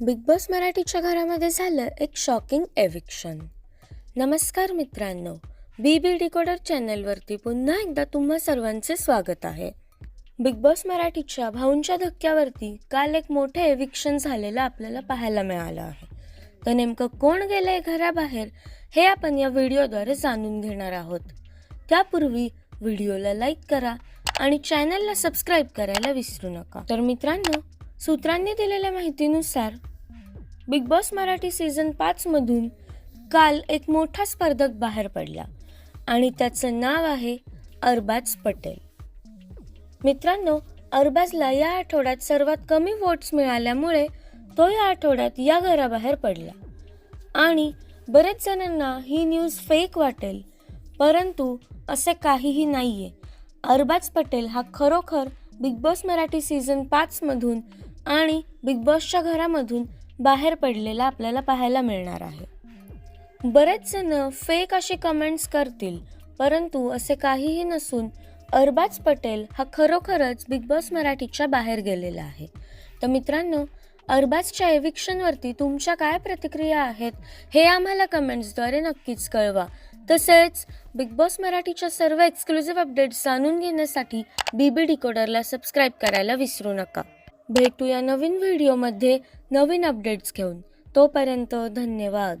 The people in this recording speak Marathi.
बिग बॉस मराठीच्या घरामध्ये झालं एक शॉकिंग एव्हिक्शन नमस्कार मित्रांनो बी बी डिकोडर चॅनलवरती पुन्हा एकदा तुम्हा सर्वांचे स्वागत आहे. बिग बॉस मराठीच्या भाऊंच्या धक्क्यावरती काल एक मोठे एव्हिक्शन झालेलं आपल्याला पाहायला मिळालं आहे. तर नेमकं कोण गेलंय घराबाहेर हे आपण या व्हिडिओद्वारे जाणून घेणार आहोत. त्यापूर्वी व्हिडिओला लाईक करा आणि चॅनलला सबस्क्राईब करायला विसरू नका. तर मित्रांनो सूत्रांनी दिलेल्या माहितीनुसार बिग बॉस मराठी सीझन पाचमधून काल एक मोठा स्पर्धक बाहेर पडला आणि त्याचं नाव आहे अरबाज पटेल. मित्रांनो अरबाजला या आठवड्यात सर्वात कमी वोट्स मिळाल्यामुळे तो या आठवड्यात या घराबाहेर पडला. आणि बरेच जणांना ही न्यूज फेक वाटेल परंतु असे काहीही नाहीये. अरबाज पटेल हा खरोखर बिग बॉस मराठी सीझन पाचमधून आणि बिग बॉसच्या घरामधून बाहेर पडलेला आपल्याला पाहायला मिळणार आहे. बरेच जण फेक असे कमेंट्स करतील परंतु असे काहीही नसून अरबाज पटेल हा खरोखरच बिग बॉस मराठीच्या बाहेर गेलेला आहे. तर मित्रांनो अरबाजच्या एविक्शनवरती तुमच्या काय प्रतिक्रिया आहेत हे आम्हाला कमेंट्सद्वारे नक्कीच कळवा. तसेच बिग बॉस मराठीच्या सर्व एक्सक्लुझिव्ह अपडेट्स जाणून घेण्यासाठी बी बी डिकोडरला सबस्क्राईब करायला विसरू नका. भेटूया नवीन व्हिडिओमध्ये नवीन अपडेट्स घेऊन. तोपर्यंत धन्यवाद.